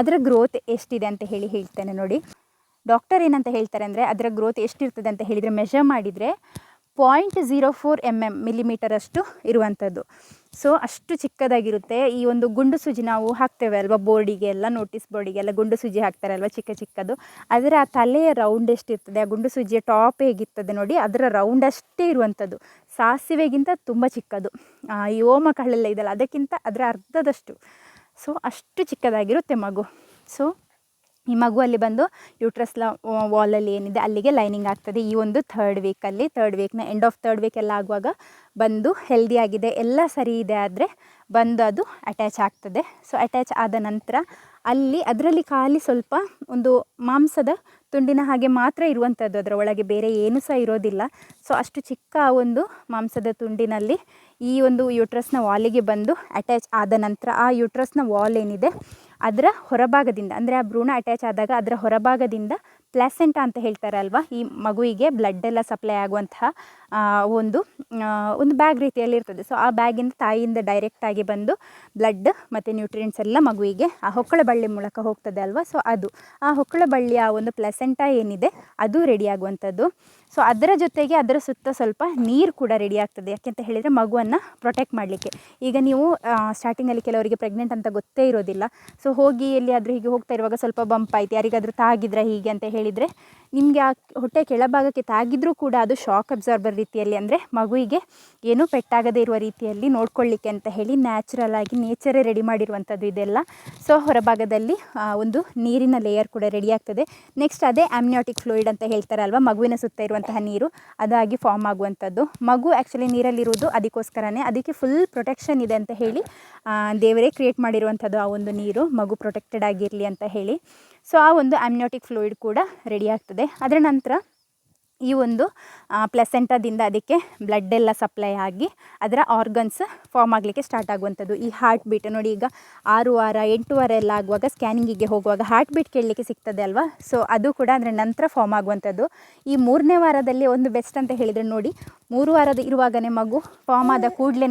ಅದರ ಗ್ರೋತ್ ಎಷ್ಟಿದೆ ಅಂತ ಹೇಳಿ ಹೇಳ್ತೇನೆ ನೋಡಿ. ಡಾಕ್ಟರ್ ಏನಂತ ಹೇಳ್ತಾರೆ ಅಂದರೆ, ಅದರ ಗ್ರೋತ್ ಎಷ್ಟಿರ್ತದೆ ಅಂತ ಹೇಳಿದರೆ ಮೆಷರ್ ಮಾಡಿದರೆ point zero four M M ಮಿಲಿಮೀಟರಷ್ಟು ಇರುವಂಥದ್ದು. ಸೊ ಅಷ್ಟು ಚಿಕ್ಕದಾಗಿರುತ್ತೆ. ಈ ಒಂದು ಗುಂಡು ಸೂಜಿ ನಾವು ಹಾಕ್ತೇವೆ ಅಲ್ವಾ? ಬೋರ್ಡಿಗೆ ಎಲ್ಲ ನೋಟಿಸ್ ಬೋರ್ಡಿಗೆಲ್ಲ ಗುಂಡು ಸೂಜಿ ಹಾಕ್ತಾರೆ ಅಲ್ವಾ? ಚಿಕ್ಕ ಚಿಕ್ಕದು. ಅದರ ಆ ತಲೆಯ ರೌಂಡ್ ಎಷ್ಟಿರ್ತದೆ? ಆ ಗುಂಡು ಸೂಜಿಯ ಟಾಪ್ ಹೇಗಿರ್ತದೆ ನೋಡಿ ಅದರ ರೌಂಡ್ ಅಷ್ಟೇ ಇರುವಂಥದ್ದು. ಸಾಸಿವೆಗಿಂತ ತುಂಬ ಚಿಕ್ಕದು. ಆ, ಓಮ ಕಳ್ಳೆಲ್ಲ ಇದೆಯಲ್ಲ ಅದಕ್ಕಿಂತ ಅದರ ಅರ್ಧದಷ್ಟು. ಸೊ ಅಷ್ಟು ಚಿಕ್ಕದಾಗಿರುತ್ತೆ ಮಗು. ಸೊ ಈ ಮಗು ಅಲ್ಲಿ ಬಂದು ಯೂಟ್ರಸ್ ವಾಲಲ್ಲಿ ಏನಿದೆ ಅಲ್ಲಿಗೆ ಲೈನಿಂಗ್ ಆಗ್ತದೆ. ಈ ಒಂದು ಥರ್ಡ್ ವೀಕಲ್ಲಿ ಥರ್ಡ್ ವೀಕ್ನ ಎಂಡ್ ಆಫ್ ಥರ್ಡ್ ವೀಕ್ ಎಲ್ಲ ಆಗುವಾಗ ಬಂದು ಹೆಲ್ದಿ ಆಗಿದೆ. ಎಲ್ಲ ಸರಿ ಇದೆ ಆದರೆ ಬಂದು ಅದು ಅಟ್ಯಾಚ್ ಆಗ್ತದೆ. ಸೊ ಅಟ್ಯಾಚ್ ಆದ ನಂತರ ಅಲ್ಲಿ, ಅದರಲ್ಲಿ ಖಾಲಿ ಸ್ವಲ್ಪ ಒಂದು ಮಾಂಸದ ತುಂಡಿನ ಹಾಗೆ ಮಾತ್ರ ಇರುವಂಥದ್ದು ಅದರ ಒಳಗೆ ಬೇರೆ ಏನೂ ಸಹ ಇರೋದಿಲ್ಲ. ಸೊ ಅಷ್ಟು ಚಿಕ್ಕ ಒಂದು ಮಾಂಸದ ತುಂಡಿನಲ್ಲಿ ಈ ಒಂದು ಯೂಟ್ರಸ್ನ ವಾಲಿಗೆ ಬಂದು ಅಟ್ಯಾಚ್ ಆದ ನಂತರ ಆ ಯೂಟ್ರಸ್ನ ವಾಲ್ ಏನಿದೆ ಅದರ ಹೊರಭಾಗದಿಂದ, ಅಂದರೆ ಆ ಭ್ರೂಣ ಅಟ್ಯಾಚ್ ಆದಾಗ ಅದರ ಹೊರಭಾಗದಿಂದ ಪ್ಲಾಸೆಂಟಾ ಅಂತ ಹೇಳ್ತಾರಲ್ವ? ಈ ಮಗುವಿಗೆ ಬ್ಲಡ್ ಎಲ್ಲ ಸಪ್ಲೈ ಆಗುವಂತಹ ಒಂದು ಒಂದು ಬ್ಯಾಗ್ ರೀತಿಯಲ್ಲಿ ಇರ್ತದೆ. ಸೊ ಆ ಬ್ಯಾಗಿಂದ ತಾಯಿಯಿಂದ ಡೈರೆಕ್ಟಾಗಿ ಬಂದು ಬ್ಲಡ್ ಮತ್ತು ನ್ಯೂಟ್ರಿಯೆಂಟ್ಸ್ ಎಲ್ಲ ಮಗುವಿಗೆ ಆ ಹೊಕ್ಕಳ ಬಳ್ಳಿ ಮೂಲಕ ಹೋಗ್ತದೆ ಅಲ್ವಾ? ಸೊ ಅದು. ಆ ಹೊಕ್ಕಳ ಬಳ್ಳಿಯ ಒಂದು ಪ್ಲೆಸೆಂಟ ಏನಿದೆ, ಅದು ರೆಡಿ ಆಗುವಂಥದ್ದು. ಸೊ ಅದರ ಜೊತೆಗೆ ಅದರ ಸುತ್ತ ಸ್ವಲ್ಪ ನೀರು ಕೂಡ ರೆಡಿ ಆಗ್ತದೆ. ಯಾಕೆಂತ ಹೇಳಿದರೆ ಮಗುವನ್ನು ಪ್ರೊಟೆಕ್ಟ್ ಮಾಡಲಿಕ್ಕೆ. ಈಗ ನೀವು ಸ್ಟಾರ್ಟಿಂಗಲ್ಲಿ ಕೆಲವರಿಗೆ ಪ್ರೆಗ್ನೆಂಟ್ ಅಂತ ಗೊತ್ತೇ ಇರೋದಿಲ್ಲ. ಸೊ ಹೋಗಿ ಎಲ್ಲಿಯಾದರೂ ಹೀಗೆ ಹೋಗ್ತಾ ಇರುವಾಗ ಸ್ವಲ್ಪ ಬಂಪ್ ಆಯ್ತು. ಯಾರಿಗಾದರೂ ತಾಗಿದ್ರೆ ಹೀಗೆ ಅಂತ ಹೇಳಿದರೆ ನಿಮಗೆ ಆ ಹೊಟ್ಟೆ ಕೆಳಭಾಗಕ್ಕೆ ತಾಗಿದ್ರೂ ಕೂಡ ಅದು ಶಾಕ್ ಅಬ್ಸಾರ್ಬರ್ ರೀತಿಯಲ್ಲಿ ಅಂದರೆ ಮಗುವಿಗೆ ಏನೂ ಪೆಟ್ಟಾಗದೇ ಇರುವ ರೀತಿಯಲ್ಲಿ ನೋಡ್ಕೊಳ್ಳಿಕ್ಕೆ ಅಂತ ಹೇಳಿ ನ್ಯಾಚುರಲ್ ಆಗಿ ನೇಚರೇ ರೆಡಿ ಮಾಡಿರುವಂಥದ್ದು ಇದೆಲ್ಲ. ಸೊ ಹೊರಭಾಗದಲ್ಲಿ ಒಂದು ನೀರಿನ ಲೇಯರ್ ಕೂಡ ರೆಡಿ ಆಗ್ತದೆ. ನೆಕ್ಸ್ಟ್ ಅದೇ ಆಮ್ನಿಯಾಟಿಕ್ ಫ್ಲೂಯಿಡ್ ಅಂತ ಹೇಳ್ತಾರಲ್ವ ಮಗುವಿನ ಸುತ್ತ ಇರುವಂತಹ ನೀರು ಅದಾಗಿ ಫಾರ್ಮ್ ಆಗುವಂಥದ್ದು. ಮಗು ಆ್ಯಕ್ಚುಲಿ ನೀರಲ್ಲಿರುವುದು ಅದಕ್ಕೋಸ್ಕರನೇ. ಅದಕ್ಕೆ ಫುಲ್ ಪ್ರೊಟೆಕ್ಷನ್ ಇದೆ ಅಂತ ಹೇಳಿ ದೇವರೇ ಕ್ರಿಯೇಟ್ ಮಾಡಿರುವಂಥದ್ದು ಆ ಒಂದು ನೀರು. ಮಗು ಪ್ರೊಟೆಕ್ಟೆಡ್ ಆಗಿರಲಿ ಅಂತ ಹೇಳಿ. ಸೊ ಆ ಒಂದು ಆಮ್ನಿಯಾಟಿಕ್ ಫ್ಲೂಯಿಡ್ ಕೂಡ ರೆಡಿ ಆಗ್ತದೆ. ಅದರ ನಂತರ ಈ ಒಂದು ಪ್ಲೆಸೆಂಟಾದಿಂದ ಅದಕ್ಕೆ ಬ್ಲಡ್ ಎಲ್ಲ ಸಪ್ಲೈ ಆಗಿ ಅದರ ಆರ್ಗನ್ಸ್ ಫಾರ್ಮ್ ಆಗಲಿಕ್ಕೆ ಸ್ಟಾರ್ಟ್ ಆಗುವಂಥದ್ದು. ಈ ಹಾರ್ಟ್ ಬೀಟ್ ನೋಡಿ ಈಗ ಆರು ವಾರ, ಎಂಟು ವಾರ ಎಲ್ಲ ಆಗುವಾಗ ಸ್ಕ್ಯಾನಿಂಗಿಗೆ ಹೋಗುವಾಗ ಹಾರ್ಟ್ ಬೀಟ್ ಕೇಳಲಿಕ್ಕೆ ಸಿಗ್ತದೆ ಅಲ್ವಾ? ಸೊ ಅದು ಕೂಡ ಅದರ ನಂತರ ಫಾರ್ಮ್ ಆಗುವಂಥದ್ದು. ಈ ಮೂರನೇ ವಾರದಲ್ಲಿ ಒಂದು ಬೆಸ್ಟ್ ಅಂತ ಹೇಳಿದರೆ ನೋಡಿ, ಮೂರು ವಾರದ ಇರುವಾಗಲೇ ಮಗು ಫಾರ್ಮ್ ಆದ ಕೂಡಲೇ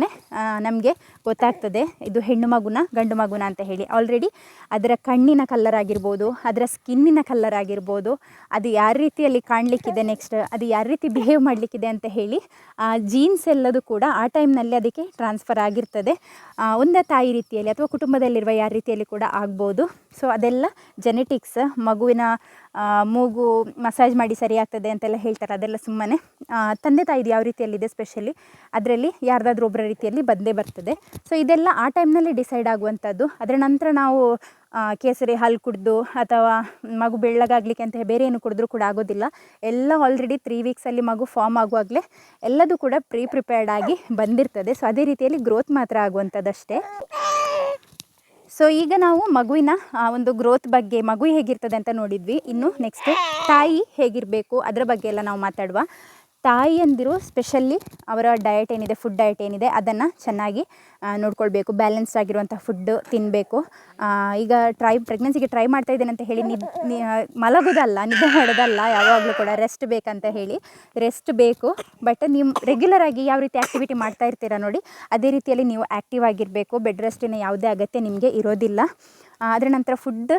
ನಮಗೆ ಗೊತ್ತಾಗ್ತದೆ. ಇದು ಹೆಣ್ಣು ಮಗುನ, ಗಂಡು ಮಗುನ ಅಂತ ಹೇಳಿ. ಆಲ್ರೆಡಿ ಅದರ ಕಣ್ಣಿನ ಕಲ್ಲರ್ ಆಗಿರ್ಬೋದು, ಅದರ ಸ್ಕಿನ್ನಿನ ಕಲ್ಲರ್ ಆಗಿರ್ಬೋದು, ಅದು ಯಾವ ರೀತಿಯಲ್ಲಿ ಕಾಣಲಿಕ್ಕಿದೆ ನೆಕ್ಸ್ಟ್ ಅದು ಯಾವ ರೀತಿ ಬಿಹೇವ್ ಮಾಡಲಿಕ್ಕಿದೆ ಅಂತ ಹೇಳಿ, ಆ ಜೀನ್ಸ್ ಎಲ್ಲದು ಕೂಡ ಆ ಟೈಮ್ನಲ್ಲಿ ಅದಕ್ಕೆ ಟ್ರಾನ್ಸ್ಫರ್ ಆಗಿರ್ತದೆ. ಒಂದು ತಾಯಿ ರೀತಿಯಲ್ಲಿ ಅಥವಾ ಕುಟುಂಬದಲ್ಲಿರುವ ಯಾವ ರೀತಿಯಲ್ಲಿ ಕೂಡ ಆಗ್ಬೋದು. ಸೊ ಅದೆಲ್ಲ ಜೆನೆಟಿಕ್ಸ್ ಮಗುವಿನ ಮೂಗು ಮಸಾಜ್ ಮಾಡಿ ಸರಿ ಆಗ್ತದೆ ಅಂತೆಲ್ಲ ಹೇಳ್ತಾರೆ. ಅದೆಲ್ಲ ಸುಮ್ಮನೆ ತಂದೆ ತಾಯಿದು ಯಾವ ರೀತಿಯಲ್ಲಿದೆ ಸ್ಪೆಷಲಿ ಅದರಲ್ಲಿ ಯಾರ್ದಾದ್ರೂ ಒಬ್ಬರ ರೀತಿಯಲ್ಲಿ ಬಂದೇ ಬರ್ತದೆ. ಸೊ ಇದೆಲ್ಲ ಆ ಟೈಮ್ನಲ್ಲಿ ಡಿಸೈಡ್ ಆಗುವಂಥದ್ದು. ಅದರ ನಂತರ ನಾವು ಕೇಸರಿ ಹಾಲು ಕುಡಿದು ಅಥವಾ ಮಗು ಬೆಳ್ಳಗಾಗಲಿಕ್ಕೆ ಅಂತ ಬೇರೆ ಏನು ಕುಡಿದ್ರೂ ಕೂಡ ಆಗೋದಿಲ್ಲ. ಎಲ್ಲ ಆಲ್ರೆಡಿ ತ್ರೀ ವೀಕ್ಸಲ್ಲಿ ಮಗು ಫಾರ್ಮ್ ಆಗುವಾಗಲೇ ಎಲ್ಲದೂ ಕೂಡ ಪ್ರೀ ಪ್ರಿಪೇರ್ಡ್ ಆಗಿ ಬಂದಿರ್ತದೆ. ಸೊ ಅದೇ ರೀತಿಯಲ್ಲಿ ಗ್ರೋತ್ ಮಾತ್ರ ಆಗುವಂಥದ್ದಷ್ಟೇ. ಸೊ ಈಗ ನಾವು ಮಗುವಿನ ಒಂದು ಗ್ರೋತ್ ಬಗ್ಗೆ, ಮಗು ಹೇಗಿರ್ತದೆ ಅಂತ ನೋಡಿದ್ವಿ. ಇನ್ನು ನೆಕ್ಸ್ಟ್ ತಾಯಿ ಹೇಗಿರಬೇಕು, ಅದರ ಬಗ್ಗೆ ಎಲ್ಲ ನಾವು ಮಾತಾಡುವ. ತಾಯಿಯಂದಿರು ಸ್ಪೆಷಲಿ ಅವರ ಡಯಟ್ ಏನಿದೆ ಫುಡ್ ಡಯಟ್ ಏನಿದೆ, ಅದನ್ನು ಚೆನ್ನಾಗಿ ನೋಡಿಕೊಳ್ಬೇಕು. ಬ್ಯಾಲೆನ್ಸ್ ಆಗಿರುವಂಥ ಫುಡ್ಡು ತಿನ್ನಬೇಕು ಈಗ ಟ್ರೈ ಪ್ರೆಗ್ನೆನ್ಸಿಗೆ ಟ್ರೈ ಮಾಡ್ತಾ ಇದ್ದೇನೆ ಅಂತ ಹೇಳಿ ನಿದ್ ಮಲಗೋದಲ್ಲ, ನಿದ್ದೆ ಮಾಡೋದಲ್ಲ, ಯಾವಾಗಲೂ ಕೂಡ ರೆಸ್ಟ್ ಬೇಕಂತ ಹೇಳಿ. ರೆಸ್ಟ್ ಬೇಕು ಬಟ್ ನೀವು ರೆಗ್ಯುಲರ್ ಆಗಿ ಯಾವ ರೀತಿ ಆ್ಯಕ್ಟಿವಿಟಿ ಮಾಡ್ತಾ ಇರ್ತೀರ ನೋಡಿ, ಅದೇ ರೀತಿಯಲ್ಲಿ ನೀವು ಆ್ಯಕ್ಟಿವ್ ಆಗಿರಬೇಕು. ಬೆಡ್ ರೆಸ್ಟಿನ ಯಾವುದೇ ಅಗತ್ಯ ನಿಮಗೆ ಇರೋದಿಲ್ಲ. ಅದರ ನಂತರ ಫುಡ್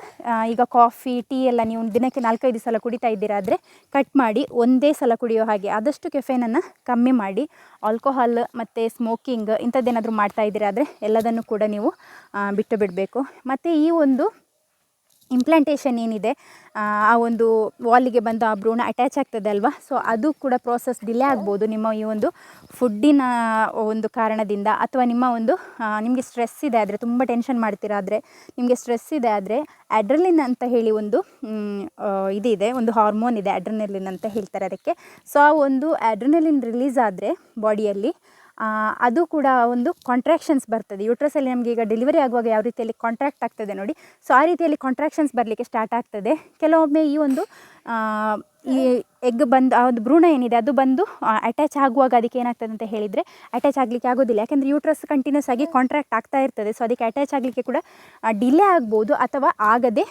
ಈಗ ಕಾಫಿ ಟೀ ಎಲ್ಲ ನೀವು ದಿನಕ್ಕೆ ನಾಲ್ಕೈದು ಸಲ ಕುಡಿತಾ ಇದ್ದೀರಾ ಆದರೆ ಕಟ್ ಮಾಡಿ ಒಂದೇ ಸಲ ಕುಡಿಯೋ ಹಾಗೆ. ಆದಷ್ಟು ಕೆಫೆನನ್ನು ಕಮ್ಮಿ ಮಾಡಿ ಆಲ್ಕೋಹಾಲ್ ಮತ್ತು ಸ್ಮೋಕಿಂಗ್ ಇಂಥದ್ದೇನಾದರೂ ಮಾಡ್ತಾ ಇದ್ದೀರಾದರೆ ಎಲ್ಲದನ್ನು ಕೂಡ ನೀವು ಬಿಟ್ಟು ಬಿಡಬೇಕು. ಮತ್ತು ಈ ಒಂದು ಇಂಪ್ಲಾಂಟೇಷನ್ ಏನಿದೆ, ಆ ಒಂದು ವಾಲಿಗೆ ಬಂದು ಆ ಭ್ರೂಣ ಅಟ್ಯಾಚ್ ಆಗ್ತದೆ ಅಲ್ವಾ? ಸೊ ಅದು ಕೂಡ ಪ್ರೋಸೆಸ್ ಡಿಲೇ ಆಗ್ಬೋದು ನಿಮ್ಮ ಈ ಒಂದು ಫುಡ್ಡಿನ ಒಂದು ಕಾರಣದಿಂದ ಅಥವಾ ನಿಮ್ಮ ಒಂದು ನಿಮಗೆ ಸ್ಟ್ರೆಸ್ ಇದೆ ಆದರೆ, ತುಂಬ ಟೆನ್ಷನ್ ಮಾಡ್ತಿರಾದರೆ ನಿಮಗೆ ಸ್ಟ್ರೆಸ್ ಇದೆ ಆದರೆ ಅಡ್ರಲಿನ್ ಅಂತ ಹೇಳಿ ಒಂದು ಇದಿದೆ, ಒಂದು ಹಾರ್ಮೋನ್ ಇದೆ ಅಡ್ರನಲಿನ್ ಅಂತ ಹೇಳ್ತಾರೆ ಅದಕ್ಕೆ. ಸೊ ಆ ಒಂದು ಅಡ್ರನಲಿನ್ ರಿಲೀಸ್ ಆದರೆ ಬಾಡಿಯಲ್ಲಿ ಅದು ಕೂಡ ಒಂದು ಕಾಂಟ್ರಾಕ್ಷನ್ಸ್ ಬರ್ತದೆ. ಯುಟ್ರಸಲ್ಲಿ ನಮಗೆ ಈಗ ಡೆಲಿವರಿ ಆಗುವಾಗ ಯಾವ ರೀತಿಯಲ್ಲಿ ಕಾಂಟ್ರಾಕ್ಟ್ ಆಗ್ತದೆ ನೋಡಿ. ಸೊ ಆ ರೀತಿಯಲ್ಲಿ ಕಾಂಟ್ರಾಕ್ಷನ್ಸ್ ಬರಲಿಕ್ಕೆ ಸ್ಟಾರ್ಟ್ ಆಗ್ತದೆ. ಕೆಲವೊಮ್ಮೆ ಈ ಒಂದು ಈ ಎಗ್ ಬಂದು, ಆ ಒಂದು ಭ್ರೂಣ ಏನಿದೆ, ಅದು ಬಂದು ಅಟ್ಯಾಚ್ ಆಗುವಾಗ ಅದಕ್ಕೆ ಏನಾಗ್ತದೆ ಅಂತ ಹೇಳಿದರೆ ಅಟ್ಯಾಚ್ ಆಗಲಿಕ್ಕೆ ಆಗೋದಿಲ್ಲ. ಯಾಕಂದರೆ ಯೂಟ್ರಸ್ ಕಂಟಿನ್ಯೂಸ್ ಆಗಿ ಕಾಂಟ್ರಾಕ್ಟ್ ಆಗ್ತಾ ಇರ್ತದೆ. ಸೊ ಅದಕ್ಕೆ ಅಟ್ಯಾಚ್ ಆಗಲಿಕ್ಕೆ ಕೂಡ ಡಿಲೇ ಆಗ್ಬೋದು ಅಥವಾ ಆಗದೆ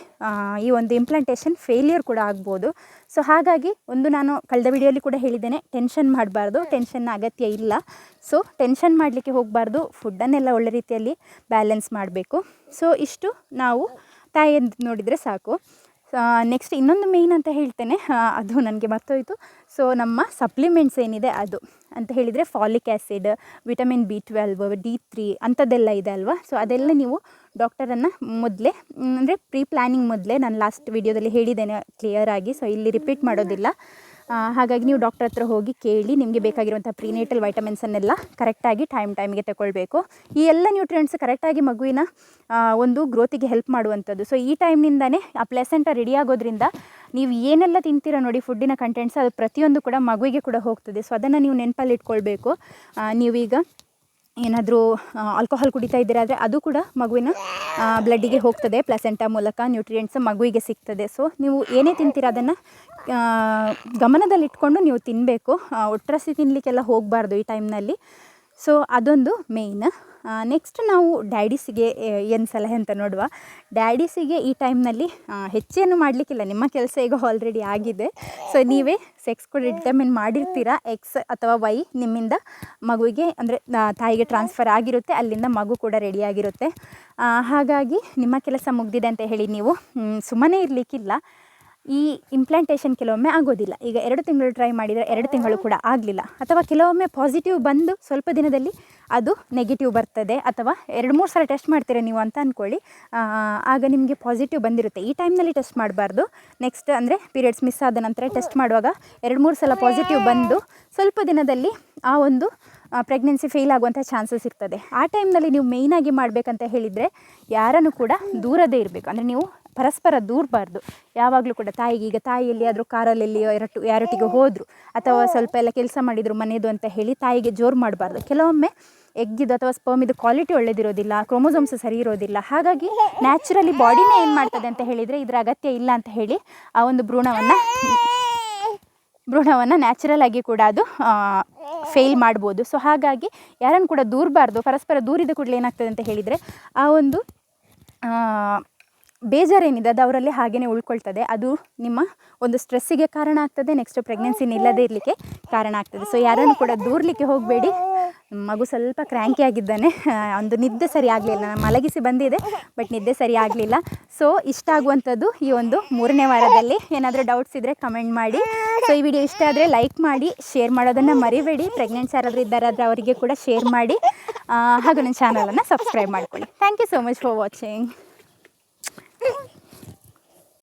ಈ ಒಂದು ಇಂಪ್ಲಾಂಟೇಷನ್ ಫೇಲಿಯರ್ ಕೂಡ ಆಗ್ಬೋದು. ಸೊ ಹಾಗಾಗಿ ಒಂದು ನಾನು ಕಳೆದ ವಿಡಿಯೋಲಿ ಕೂಡ ಹೇಳಿದ್ದೇನೆ ಟೆನ್ಷನ್ ಮಾಡಬಾರ್ದು. ಟೆನ್ಷನ್ನ ಅಗತ್ಯ ಇಲ್ಲ. ಸೊ ಟೆನ್ಷನ್ ಮಾಡಲಿಕ್ಕೆ ಹೋಗಬಾರ್ದು. ಫುಡ್ಡನ್ನೆಲ್ಲ ಒಳ್ಳೆ ರೀತಿಯಲ್ಲಿ ಬ್ಯಾಲೆನ್ಸ್ ಮಾಡಬೇಕು. ಸೊ ಇಷ್ಟು ನಾವು ತಾಯಿ ನೋಡಿದರೆ ಸಾಕು. ನೆಕ್ಸ್ಟ್ ಇನ್ನೊಂದು ಮೇಯ್ನ್ ಅಂತ ಹೇಳ್ತೇನೆ. ಅದು ನನಗೆ ಮರ್ತೋಯಿತು. ಸೊ ನಮ್ಮ ಸಪ್ಲಿಮೆಂಟ್ಸ್ ಏನಿದೆ ಅದು? ಅಂತ ಹೇಳಿದರೆ folic acid vitamin B twelve D three ಅಂಥದ್ದೆಲ್ಲ ಇದೆ ಅಲ್ವಾ? ಸೊ ಅದೆಲ್ಲ ನೀವು ಡಾಕ್ಟರನ್ನು ಮೊದಲೇ, ಅಂದರೆ ಪ್ರೀ ಪ್ಲ್ಯಾನಿಂಗ್ ಮೊದಲೇ ನಾನು ಲಾಸ್ಟ್ ವಿಡಿಯೋದಲ್ಲಿ ಹೇಳಿದ್ದೇನೆ ಕ್ಲಿಯರ್ ಆಗಿ. ಸೊ ಇಲ್ಲಿ ರಿಪೀಟ್ ಮಾಡೋದಿಲ್ಲ. ಹಾಗಾಗಿ ನೀವು ಡಾಕ್ಟರ್ ಹತ್ರ ಹೋಗಿ ಕೇಳಿ, ನಿಮಗೆ ಬೇಕಾಗಿರುವಂಥ ಪ್ರೀನೇಟಲ್ ವೈಟಮಿನ್ಸನ್ನೆಲ್ಲ ಕರೆಕ್ಟಾಗಿ ಟೈಮ್ ಟೈಮಿಗೆ ತಗೊಳ್ಬೇಕು ಈ ಎಲ್ಲ ನ್ಯೂಟ್ರಿಯೆಂಟ್ಸ್ ಕರೆಕ್ಟಾಗಿ ಮಗುವಿನ ಒಂದು ಗ್ರೋತಿಗೆ ಹೆಲ್ಪ್ ಮಾಡುವಂಥದ್ದು. ಸೊ ಈ ಟೈಮ್ನಿಂದನೇ ಆ ಪ್ಲೆಸೆಂಟ ರೆಡಿ ಆಗೋದ್ರಿಂದ ನೀವು ಏನೆಲ್ಲ ತಿಂತೀರ ನೋಡಿ ಫುಡ್ಡಿನ ಕಂಟೆಂಟ್ಸ್ ಅದು ಪ್ರತಿಯೊಂದು ಕೂಡ ಮಗುವಿಗೆ ಕೂಡ ಹೋಗ್ತದೆ. ಸೊ ಅದನ್ನು ನೀವು ನೆನಪಲ್ಲಿ ಇಟ್ಕೊಳ್ಬೇಕು. ನೀವೀಗ ಏನಾದರೂ ಆಲ್ಕೋಹಾಲ್ ಕುಡಿತಾ ಇದ್ದೀರಾ ಆದರೆ ಅದು ಕೂಡ ಮಗುವಿನ ಬ್ಲಡ್ಡಿಗೆ ಹೋಗ್ತದೆ. ಪ್ಲಸೆಂಟ ಮೂಲಕ ನ್ಯೂಟ್ರಿಯೆಂಟ್ಸ್ ಮಗುವಿಗೆ ಸಿಗ್ತದೆ. ಸೊ ನೀವು ಏನೇ ತಿಂತೀರ ಅದನ್ನು ಗಮನದಲ್ಲಿಟ್ಕೊಂಡು ನೀವು ತಿನ್ನಬೇಕು ಒಟ್ಟರಸಿ ತಿನ್ನಲಿಕ್ಕೆಲ್ಲ ಹೋಗಬಾರ್ದು ಈ ಟೈಮ್ನಲ್ಲಿ ಸೊ ಅದೊಂದು ಮೇಯ್ನ್ ನೆಕ್ಸ್ಟ್ ನಾವು ಡ್ಯಾಡೀಸಿಗೆ ಏನು ಸಲಹೆ ಅಂತ ನೋಡುವ. ಡ್ಯಾಡೀಸಿಗೆ ಈ ಟೈಮ್ನಲ್ಲಿ ಹೆಚ್ಚೇನು ಮಾಡಲಿಕ್ಕಿಲ್ಲ. ನಿಮ್ಮ ಕೆಲಸ ಈಗ ಆಲ್ರೆಡಿ ಆಗಿದೆ. ಸೊ ನೀವೇ ಸೆಕ್ಸ್ ಕೂಡ ಡಿಟರ್ಮಿನ್ ಮಾಡಿರ್ತೀರಾ? ಎಕ್ಸ್ ಅಥವಾ ವೈ ನಿಮ್ಮಿಂದ ಮಗುವಿಗೆ, ಅಂದರೆ ತಾಯಿಗೆ ಟ್ರಾನ್ಸ್ಫರ್ ಆಗಿರುತ್ತೆ. ಅಲ್ಲಿಂದ ಮಗು ಕೂಡ ರೆಡಿಯಾಗಿರುತ್ತೆ ಹಾಗಾಗಿ ನಿಮ್ಮ ಕೆಲಸ ಮುಗ್ದಿದೆ ಅಂತ ಹೇಳಿ ನೀವು ಸುಮ್ಮನೆ ಇರಲಿಕ್ಕಿಲ್ಲ. ಈ ಇಂಪ್ಲಾಂಟೇಷನ್ ಕೆಲವೊಮ್ಮೆ ಆಗೋದಿಲ್ಲ. ಈಗ ಎರಡು ತಿಂಗಳು ಟ್ರೈ ಮಾಡಿದರೆ ಎರಡು ತಿಂಗಳು ಕೂಡ ಆಗಲಿಲ್ಲ. ಅಥವಾ ಕೆಲವೊಮ್ಮೆ ಪಾಸಿಟಿವ್ ಬಂದು ಸ್ವಲ್ಪ ದಿನದಲ್ಲಿ ಅದು ನೆಗೆಟಿವ್ ಬರ್ತದೆ ಅಥವಾ ಎರಡು ಮೂರು ಸಲ ಟೆಸ್ಟ್ ಮಾಡ್ತೀರಾ ನೀವು ಅಂತ ಅಂದ್ಕೊಳ್ಳಿ ಆಗ ನಿಮಗೆ ಪಾಸಿಟಿವ್ ಬಂದಿರುತ್ತೆ. ಈ ಟೈಮ್ನಲ್ಲಿ ಟೆಸ್ಟ್ ಮಾಡಬಾರ್ದು. ನೆಕ್ಸ್ಟ್ ಅಂದರೆ ಪೀರಿಯಡ್ಸ್ ಮಿಸ್ ಆದ ನಂತರ ಟೆಸ್ಟ್ ಮಾಡುವಾಗ ಎರಡು ಮೂರು ಸಲ ಪಾಸಿಟಿವ್ ಬಂದು ಸ್ವಲ್ಪ ದಿನದಲ್ಲಿ ಆ ಒಂದು ಪ್ರೆಗ್ನೆನ್ಸಿ ಫೇಲ್ ಆಗುವಂಥ ಚಾನ್ಸಸ್ ಇರ್ತದೆ. ಆ ಟೈಮ್ನಲ್ಲಿ ನೀವು ಮೇಯ್ನಾಗಿ ಮಾಡಬೇಕಂತ ಹೇಳಿದರೆ ಯಾರನ್ನು ಕೂಡ ದೂರದೇ ಇರಬೇಕು. ಅಂದರೆ ನೀವು ಪರಸ್ಪರ ದೂರಬಾರ್ದು. ಯಾವಾಗಲೂ ಕೂಡ ತಾಯಿಗೆ, ಈಗ ತಾಯಿ ಎಲ್ಲಿಯಾದರೂ ಕಾರಲ್ಲಿ ಎರಟು, ಯಾರೊಟ್ಟಿಗೆ ಹೋದರು ಅಥವಾ ಸ್ವಲ್ಪ ಎಲ್ಲ ಕೆಲಸ ಮಾಡಿದರು ಮನೆಯದು ಅಂತ ಹೇಳಿ ತಾಯಿಗೆ ಜೋರು ಮಾಡಬಾರ್ದು. ಕೆಲವೊಮ್ಮೆ ಎಗ್ಗಿದು ಅಥವಾ ಸ್ಪರ್ಮ್ ಇದು ಕ್ವಾಲಿಟಿ ಒಳ್ಳೆದಿರೋದಿಲ್ಲ ಕ್ರೋಮೋಸೋಮ್ಸ್ ಸರಿ ಇರೋದಿಲ್ಲ. ಹಾಗಾಗಿ ನ್ಯಾಚುರಲಿ ಬಾಡಿನೇ ಏನು ಮಾಡ್ತದೆ ಅಂತ ಹೇಳಿದರೆ ಇದರ ಅಗತ್ಯ ಇಲ್ಲ ಅಂತ ಹೇಳಿ ಆ ಒಂದು ಭ್ರೂಣವನ್ನು ಭ್ರೂಣವನ್ನು ನ್ಯಾಚುರಲ್ ಆಗಿ ಕೂಡ ಅದು ಫೇಲ್ ಮಾಡ್ಬೋದು. ಸೊ ಹಾಗಾಗಿ ಯಾರನ್ನು ಕೂಡ ದೂರಬಾರ್ದು, ಪರಸ್ಪರ ದೂರಿದ ಕೂಡಲೇ ಏನಾಗ್ತದೆ ಅಂತ ಹೇಳಿದರೆ ಆ ಒಂದು ಬೇಜಾರೇನಿದೆ, ಅದು ಅವರಲ್ಲಿ ಹಾಗೆಯೇ ಉಳ್ಕೊಳ್ತದೆ. ಅದು ನಿಮ್ಮ ಒಂದು ಸ್ಟ್ರೆಸ್ಸಿಗೆ ಕಾರಣ ಆಗ್ತದೆ ನೆಕ್ಸ್ಟ್ ಪ್ರೆಗ್ನೆನ್ಸಿ ನಿಲ್ಲದೇ ಇರಲಿಕ್ಕೆ ಕಾರಣ ಆಗ್ತದೆ. ಸೊ ಯಾರನ್ನು ಕೂಡ ದೂರಲಿಕ್ಕೆ ಹೋಗಬೇಡಿ. ಮಗು ಸ್ವಲ್ಪ ಕ್ರ್ಯಾಂಕಿ ಆಗಿದ್ದಾನೆ. ಒಂದು ನಿದ್ದೆ ಸರಿ ಆಗಲಿಲ್ಲ. ನಾನು ಮಲಗಿಸಿ ಬಂದಿದೆ ಬಟ್ ನಿದ್ದೆ ಸರಿ ಆಗಲಿಲ್ಲ. ಸೊ ಇಷ್ಟ ಆಗುವಂಥದ್ದು ಈ ಒಂದು ಮೂರನೇ ವಾರದಲ್ಲಿ. ಏನಾದರೂ ಡೌಟ್ಸ್ ಇದ್ದರೆ ಕಮೆಂಟ್ ಮಾಡಿ. ಸೊ ಈ ವಿಡಿಯೋ ಇಷ್ಟ ಆದರೆ ಲೈಕ್ ಮಾಡಿ ಶೇರ್ ಮಾಡೋದನ್ನು ಮರಿಬೇಡಿ. ಪ್ರೆಗ್ನೆನ್ಸ್ ಯಾರಾದರೂ ಇದ್ದಾರಾದರೆ ಅವರಿಗೆ ಕೂಡ ಶೇರ್ ಮಾಡಿ. ಹಾಗೂ ನನ್ನ ಚಾನಲನ್ನು ಸಬ್ಸ್ಕ್ರೈಬ್ ಮಾಡ್ಕೊಳ್ಳಿ. Thank you so much for watching Mm-hmm.